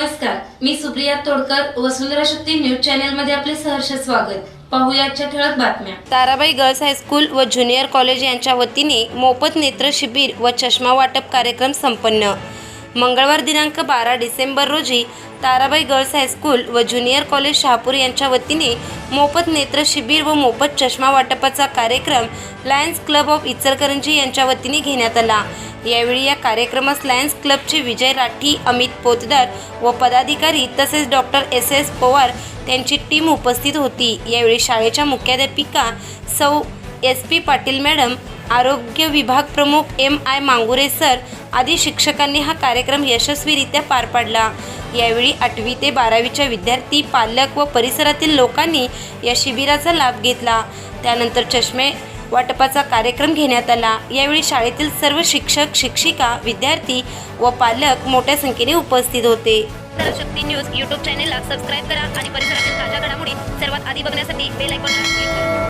नमस्कार मी सुप्रिया तोडकर वसुंधरा शक्ती न्यूज चॅनलमध्ये आपले सहर्ष स्वागत. पाहुयाच्या ठळक बातम्या. ताराबाई गर्ल्स हायस्कूल व ज्युनियर कॉलेज यांच्या वतीने मोफत नेत्र शिबिर व चष्मा वाटप कार्यक्रम संपन्न. मंगळवार दिनांक बारा डिसेंबर रोजी ताराबाई गर्ल्स हायस्कूल व ज्युनियर कॉलेज शहापूर यांच्या वतीने मोफत नेत्र शिबिर व मोफत चष्मा वाटपाचा कार्यक्रम लायन्स क्लब ऑफ इचलकरंजी यांच्या वतीने घेण्यात आला. यावेळी या कार्यक्रमास लायन्स क्लबचे विजय राठी अमित पोतदार व पदाधिकारी तसेच डॉक्टर एस एस पवार त्यांची टीम उपस्थित होती. यावेळी शाळेच्या मुख्याध्यापिका सौ एस पी पाटील मॅडम आरोग्य विभाग प्रमुख एम आय मांगुरे सर आदी शिक्षकांनी हा कार्यक्रम यशस्वीरित्या पार पाडला. यावेळी आठवी ते बारावीच्या विद्यार्थी पालक व परिसरातील लोकांनी या शिबिराचा लाभ घेतला. त्यानंतर चष्मे वाटपाचा कार्यक्रम घेण्यात आला. यावेळी शाळेतील सर्व शिक्षक शिक्षिका विद्यार्थी व पालक मोठ्या संख्येने उपस्थित होते. शक्ती न्यूज यूट्यूब चॅनेलला सबस्क्राईब करा आणि परिसरातील ताज्या घडामोडी सर्वात आधी बघण्यासाठी बेल आयकॉन